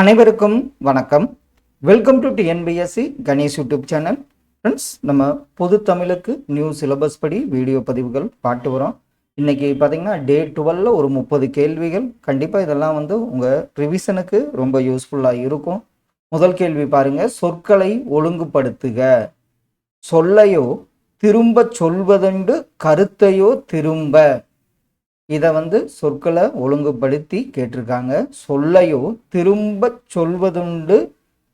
அனைவருக்கும் வணக்கம். Welcome to TNPSC Ganesh YouTube channel friends நம்ம பொது தமிழுக்கு நியூ சிலபஸ் படி வீடியோ பதிவுகள் பாட்டு வரோம் இன்றைக்கி பார்த்தீங்கன்னா டே டுவெல்ல ஒரு முப்பது கேள்விகள். கண்டிப்பாக இதெல்லாம் வந்து உங்கள் ரிவிஷனுக்கு ரொம்ப யூஸ்ஃபுல்லாக இருக்கும். முதல் கேள்வி பாருங்கள் சொற்களை ஒழுங்குபடுத்துக. சொல்லையோ திரும்ப சொல்வதுண்டு கருத்தையோ திரும்ப. இதை வந்து சொற்களை ஒழுங்குபடுத்தி கேட்டிருக்காங்க. சொல்லையோ திரும்ப சொல்வதுண்டு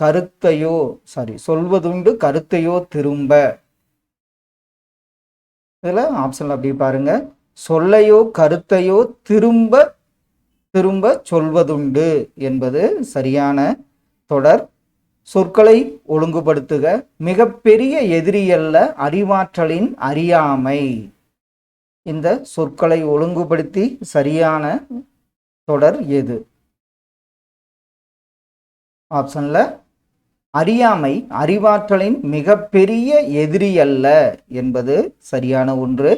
கருத்தையோ சாரி சொல்வதுண்டு கருத்தையோ திரும்ப. இதில் ஆப்ஷன் அப்படி பாருங்க. சொல்லையோ கருத்தையோ திரும்ப திரும்ப சொல்வதுண்டு என்பது சரியான தொடர். சொற்களை ஒழுங்குபடுத்துக. மிகப்பெரிய எதிரியல்ல அறிவாற்றலின் அறியாமை. இந்த சொற்களை ஒழுங்குபடுத்தி சரியான தொடர் எது? ஆப்ஷன்ல அறியாமை அறிவாற்றலின் மிகப்பெரிய எதிரி அல்ல என்பது சரியான ஒன்று.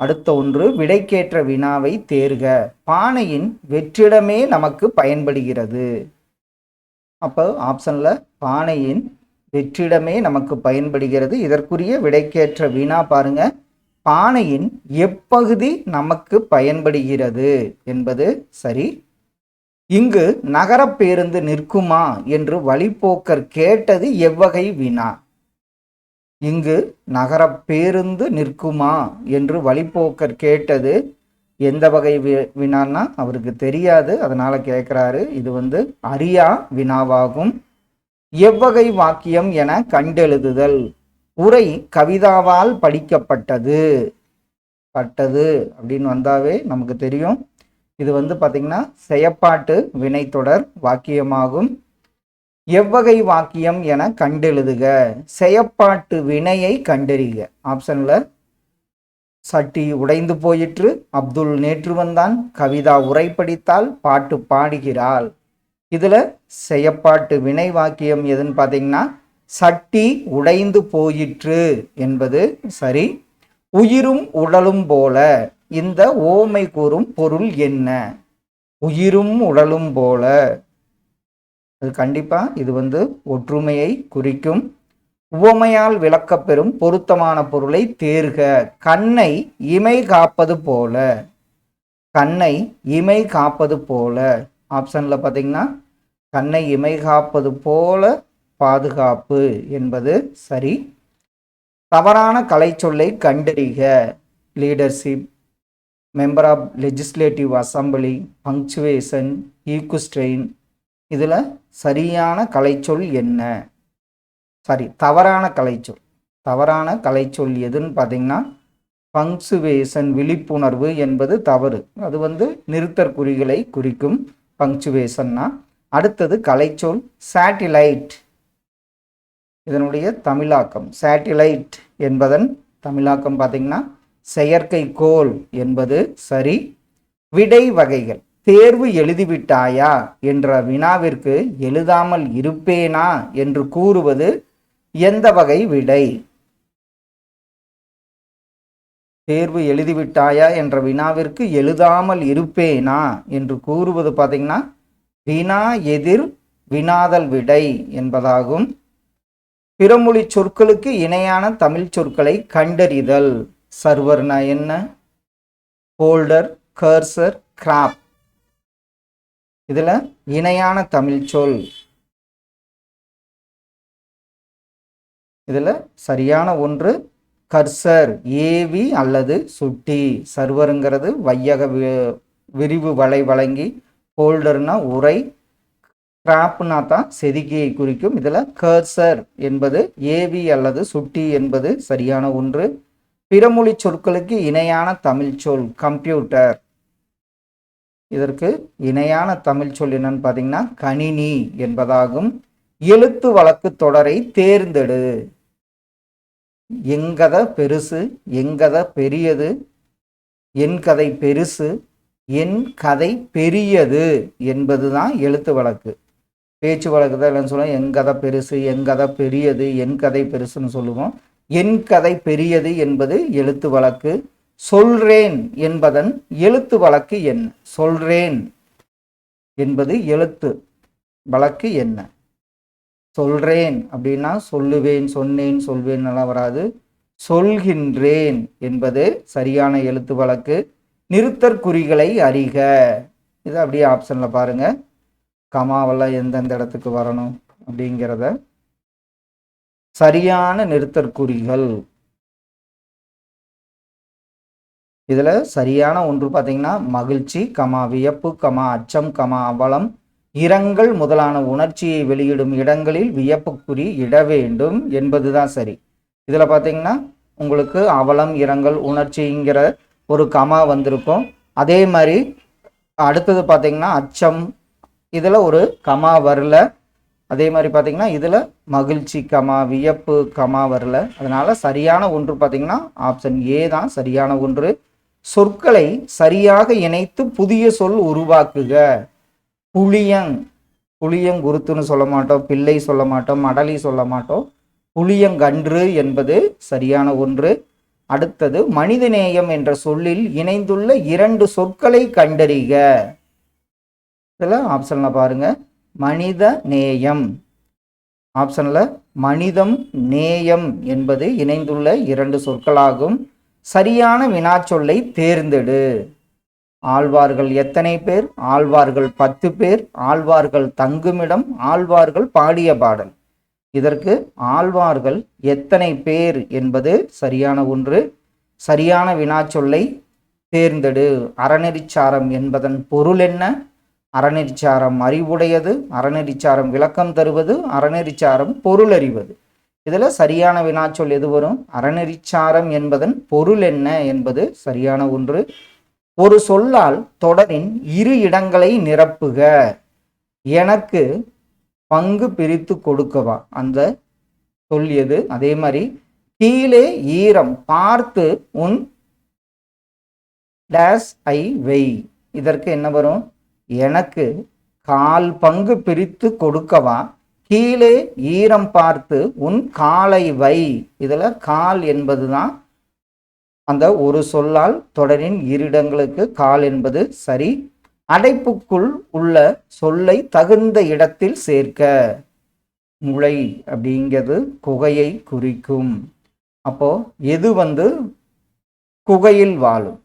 அடுத்த ஒன்று விடைக்கேற்ற வினாவை தேர்க. பானையின் வெற்றிடமே நமக்கு பயன்படுகிறது. அப்போ ஆப்ஷன்ல பானையின் வெற்றிடமே நமக்கு பயன்படுகிறது. இதற்குரிய விடைக்கேற்ற வினா பாருங்கள் பானையின் எப்பகுதி நமக்கு பயன்படுகிறது என்பது சரி. இங்கு நகர பேருந்து நிற்குமா என்று வழிப்போக்கர் கேட்டது எவ்வகை வினா. இங்கு நகர பேருந்து நிற்குமா என்று வழிப்போக்கர் கேட்டது எந்த வகை வி- வினான்னா அவருக்கு தெரியாது. அதனால கேட்குறாரு இது வந்து அரியா வினாவாகும். எவ்வகை வாக்கியம் என கண்டெழுதுதல். உரை கவிதாவால் படிக்கப்பட்டது. பட்டது அப்படின்னு வந்தாவே நமக்கு தெரியும். இது வந்து பார்த்திங்கன்னா செயப்பாட்டு வினைத்தொடர் வாக்கியமாகும். எவ்வகை வாக்கியம் என கண்டெழுதுக. செயப்பாட்டு வினையை கண்டறிக. ஆப்ஷனில் சட்டி உடைந்து போயிற்று. அப்துல் நேற்று வந்தான். கவிதா உரை படித்தால் பாட்டு பாடுகிறாள். இதில் செயப்பாட்டு வினை வாக்கியம் எதுன்னு பார்த்தீங்கன்னா சட்டி உடைந்து போயிற்று என்பது சரி. உயிரும் உடலும் போல இந்த ஓமை கூறும் பொருள் என்ன? உயிரும் உடலும் போல. அது கண்டிப்பா இது வந்து ஒற்றுமையை குறிக்கும். உவமையால் விளக்கப்பெறும் பொருத்தமான பொருளை தேர்க. கண்ணை இமை காப்பது போல. கண்ணை இமை காப்பது போல. ஆப்ஷன்ல பார்த்தீங்கன்னா கண்ணை இமை காப்பது போல பாதுகாப்பு என்பது சரி. தவறான கலைச்சொல்லை கண்டறிக. Leadership member of legislative assembly punctuation equestrian இதில் சரியான கலைச்சொல் என்ன? சாரி தவறான கலைச்சொல். தவறான கலைச்சொல் எதுன்னு பார்த்தீங்கன்னா பங்க்சுவேஷன் விழிப்புணர்வு என்பது தவறு. அது வந்து நிறுத்தற்குறிகளை குறிக்கும் பங்க்சுவேஷன்னா அடுத்தது கலைச்சொல் சேட்டிலைட் இதனுடைய தமிழாக்கம் சேட்டிலைட் என்பதன் தமிழாக்கம் பார்த்தீங்கன்னா செயற்கைக்கோள் என்பது சரி விடை வகைகள். தேர்வு எழுதிவிட்டாயா என்ற வினாவிற்கு எழுதாமல் இருப்பேனா என்று கூறுவது எந்த வகை விடை? தேர்வு எழுதிவிட்டாயா என்ற வினாவிற்கு எழுதாமல் இருப்பேனா என்று கூறுவது பார்த்தீங்கன்னா வினா எதிர் வினாதல் விடை என்பதாகும். பிறமொழி சொற்களுக்கு இணையான தமிழ் சொற்களை கண்டறிதல். சர்வர்னா என்ன? ஹோல்டர் கர்சர் கிராப் இதில் இணையான தமிழ் சொல். இதில் சரியான ஒன்று கர்சர் ஏவி அல்லது சுட்டி. சர்வருங்கிறது வையக வி- விரிவு வலை வழங்கி ஹோல்டர்னா உரை கிராப்னா தான் செதுக்கியை குறிக்கும். இதில் கர்சர் என்பது ஏவி அல்லது சுட்டி என்பது சரியான ஒன்று. பிறமொழி சொற்களுக்கு இணையான தமிழ் சொல் கம்ப்யூட்டர் இதற்கு இணையான தமிழ் சொல் என்னன்னு பார்த்தீங்கன்னா கணினி என்பதாகும். எழுத்து வழக்கு தொடரை தேர்ந்தெடு. எங்கத பெருசு எங்கத பெரியது என் கதை பெருசு என் கதை பெரியது என்பதுதான் எழுத்து வழக்கு. பேச்சு வழக்கு தான் இல்லைன்னு சொல்லுவோம் என் கதை பெருசு என் கதை பெரியது என் கதை பெருசுன்னு சொல்லுவோம். என் கதை பெரியது என்பது எழுத்து வழக்கு. சொல்றேன் என்பதன் எழுத்து வழக்கு என்ன? சொல்றேன் என்பது எழுத்து வழக்கு என்ன? சொல்றேன் அப்படின்னா சொல்லுவேன் சொன்னேன் சொல்வேன் எல்லாம் வராது. சொல்கின்றேன் என்பது சரியான எழுத்து வழக்கு. நிறுத்தற்குறிகளை அறிக. இது அப்படியே ஆப்ஷனில் பாருங்கள் கமாவெல்லாம் எந்தெந்த இடத்துக்கு வரணும் அப்படிங்கிறத சரியான நிறுத்தற்குறிகள். இதில் சரியான ஒன்று பார்த்தீங்கன்னா மகிழ்ச்சி கமா வியப்பு கமா அச்சம் கமா அவலம் இரங்கல் முதலான உணர்ச்சியை வெளியிடும் இடங்களில் வியப்புக்குறி இட வேண்டும் என்பது தான் சரி. இதில் பார்த்தீங்கன்னா உங்களுக்கு அவலம் இரங்கல் உணர்ச்சிங்கிற ஒரு கமா வந்திருக்கும். அதே மாதிரி அடுத்தது பார்த்தீங்கன்னா அச்சம் இதில் ஒரு கமா வரல. அதே மாதிரி பார்த்தீங்கன்னா இதில் மகிழ்ச்சி கமா வியப்பு கமா வரல. அதனால் சரியான ஒன்று பார்த்தீங்கன்னா ஆப்ஷன் ஏ தான் சரியான ஒன்று. சொற்களை சரியாக இணைத்து புதிய சொல் உருவாக்குக. புளியங் புளியங்குருத்துன்னு சொல்ல மாட்டோம் பிள்ளை சொல்ல மாட்டோம் மடலி சொல்ல மாட்டோம். புளியங்கன்று என்பது சரியான ஒன்று. அடுத்தது மனிதநேயம் என்ற சொல்லில் இணைந்துள்ள இரண்டு சொற்களை கண்டறிக. இதில் ஆப்ஷனில் பாருங்கள் மனித நேயம். ஆப்ஷனில் மனிதம் நேயம் என்பது இணைந்துள்ள இரண்டு சொற்களாகும். சரியான வினாச்சொல்லை தேர்ந்தெடு. ஆழ்வார்கள் எத்தனை பேர்? ஆழ்வார்கள் பத்து பேர். ஆழ்வார்கள் தங்குமிடம் ஆழ்வார்கள் பாடிய பாடல். இதற்கு ஆழ்வார்கள் எத்தனை பேர் என்பது சரியான ஒன்று. சரியான வினாச்சொல்லை தேர்ந்தெடு. அறநெறிச்சாரம் என்பதன் பொருள் என்ன? அறநெறிச்சாரம் அறிவுடையது அறநெறிச்சாரம் விளக்கம் தருவது அறநெறிச்சாரம் பொருள் அறிவது. இதில் சரியான வினாச்சொல் எது வரும்? அறநெறிச்சாரம் என்பதன் பொருள் என்ன என்பது சரியான ஒன்று. ஒரு சொல்லால் தொடரின் இரு இடங்களை நிரப்புக. எனக்கு பங்கு பிரித்து கொடுக்கவா? அந்த சொல் எது? அதே மாதிரி கீழே ஈரம் பார்த்து உன் டேஸ் ஐ வெய் இதற்கு என்ன வரும்? எனக்கு கால் பங்கு பிரித்து கொடுக்கவா? கீழே ஈரம் பார்த்து உன் காலை வை. இதில் கால் என்பது தான் அந்த ஒரு சொல்லால் தொடரின் இருடங்களுக்கு கால் என்பது சரி. அடைப்புக்குள் உள்ள சொல்லை தகுந்த இடத்தில் சேர்க்க. முளை அப்படிங்கிறது குகையை குறிக்கும். அப்போ எது வந்து? குகையில் வாழும்.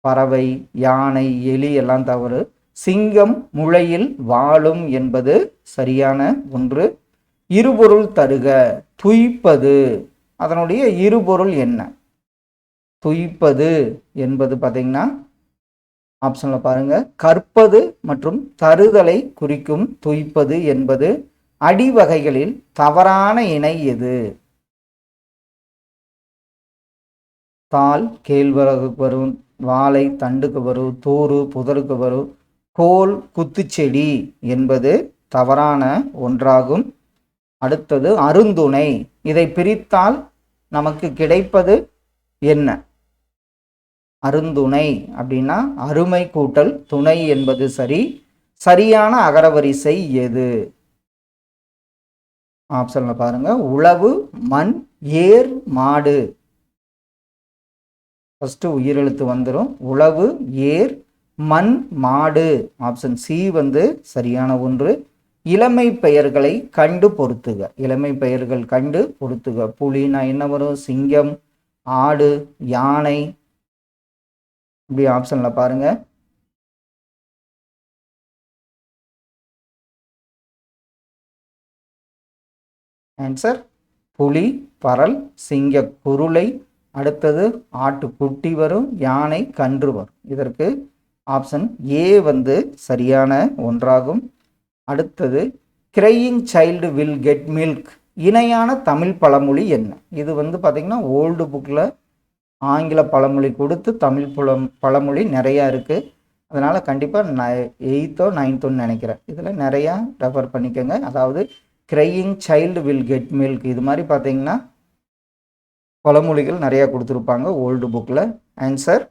பறவை யானை எலி எல்லாம் தவறு. சிங்கம் முளையில் வாழும் என்பது சரியான ஒன்று. இருபொருள் தருக துய்ப்பது. அதனுடைய இருபொருள் என்ன? துய்ப்பது என்பது பார்த்தீங்கன்னா ஆப்ஷனில் பாருங்க. கற்பது மற்றும் தருதலை குறிக்கும் துய்ப்பது என்பது அடிவகைகளில் தவறான இணை எது? தாள் கேழ்வரகுக்கு வரும் வாழை தண்டுக்கு வரும் தூறு புதருக்கு வரும் கோல் குத்துச்செடி என்பது தவறான ஒன்றாகும். அடுத்தது அருந்துணை. இதை பிரித்தால் நமக்கு கிடைப்பது என்ன? அருந்துணை அப்படின்னா அருமை கூட்டல் துணை என்பது சரி. சரியான அகரவரிசை எது? ஆப்ஷன்ல பாருங்க. உழவு மண் ஏர் மாடு. ஃபஸ்ட்டு உயிரெழுத்து வந்துடும் உழவு ஏர் மண் மாடு ஆப்ஷன் சி வந்து சரியான ஒன்று. இளமை பெயர்களை கண்டு பொருத்துக. இளமை பெயர்கள் கண்டு பொருத்துக. புலினா என்ன வரும்? சிங்கம் ஆடு யானை. இப்படி ஆப்ஷன்ல பாருங்க. ஆன்சர் புலி பரல் சிங்க குருளை. அடுத்தது ஆட்டுக்குட்டி வரும் யானை கன்று வரும். இதற்கு ஆப்ஷன் ஏ வந்து சரியான ஒன்றாகும். அடுத்தது crying child will get milk இணையான தமிழ் பழமொழி என்ன? இது வந்து பார்த்திங்கன்னா ஓல்டு புக்கில் ஆங்கில பழமொழி கொடுத்து தமிழ் புலம் பழமொழி நிறையா இருக்குது அதனால் கண்டிப்பாக ந எயித்தோ நைன்த்தோன்னு நினைக்கிறேன். இதில் நிறையா ரெஃபர் பண்ணிக்கோங்க. அதாவது crying child will get milk இது மாதிரி பார்த்திங்கன்னா பழமொழிகள் நிறையா கொடுத்துருப்பாங்க ஓல்டு புக்கில் ஆன்சர்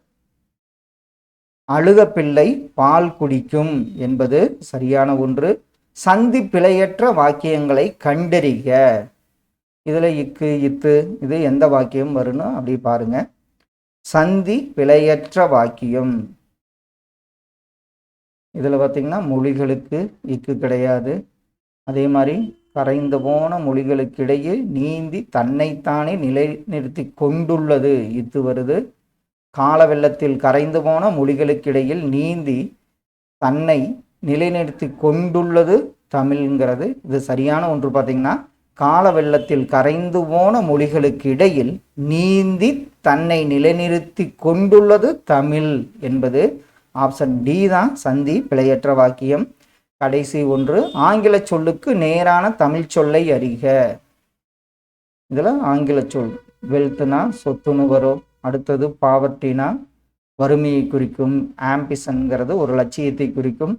அழுக பிள்ளை பால் குடிக்கும் என்பது சரியான ஒன்று. சந்தி பிழையற்ற வாக்கியங்களை கண்டறிக. இதில் இக்கு இத்து இது எந்த வாக்கியம் வரும்னு அப்படி பாருங்க. சந்தி பிழையற்ற வாக்கியம். இதில் பார்த்தீங்கன்னா மொழிகளுக்கு இக்கு கிடையாது. அதே மாதிரி கரைந்து போன மொழிகளுக்கிடையே நீந்தி தன்னைத்தானே நிலைநிறுத்தி கொண்டுள்ளது. இத்து வருது. கால வெள்ளத்தில் கரைந்து போன மொழிகளுக்கிடையில் நீந்தி தன்னை நிலைநிறுத்தி கொண்டுள்ளது தமிழ்ங்கிறது. இது சரியான ஒன்று பார்த்தீங்கன்னா கால வெள்ளத்தில் கரைந்து போன மொழிகளுக்கு இடையில் நீந்தி தன்னை நிலைநிறுத்தி கொண்டுள்ளது தமிழ் என்பது ஆப்ஷன் டி தான். சந்தி பிழையற்ற வாக்கியம். கடைசி ஒன்று ஆங்கில சொல்லுக்கு நேரான தமிழ் சொல்லை அறிக. இதில் ஆங்கில சொல் வெல்த்னா சொத்துன்னு வரும். அடுத்தது பாவர்ட்டினா வறுமையை குறிக்கும் ஆம்பிசன்கிறது ஒரு லட்சியத்தை குறிக்கும்.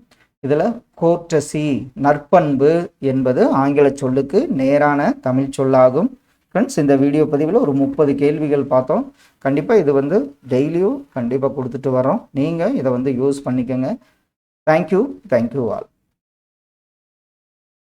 இதில் கோர்டசி நற்பண்பு என்பது ஆங்கில சொல்லுக்கு நேரான தமிழ் சொல்லாகும். ஃப்ரெண்ட்ஸ் இந்த வீடியோ பதிவில் ஒரு முப்பது கேள்விகள் பார்த்தோம். கண்டிப்பாக இது வந்து டெய்லியும் கண்டிப்பாக கொடுத்துட்டு வரோம் நீங்கள் இதை வந்து யூஸ் பண்ணிக்கோங்க. Thank you thank you all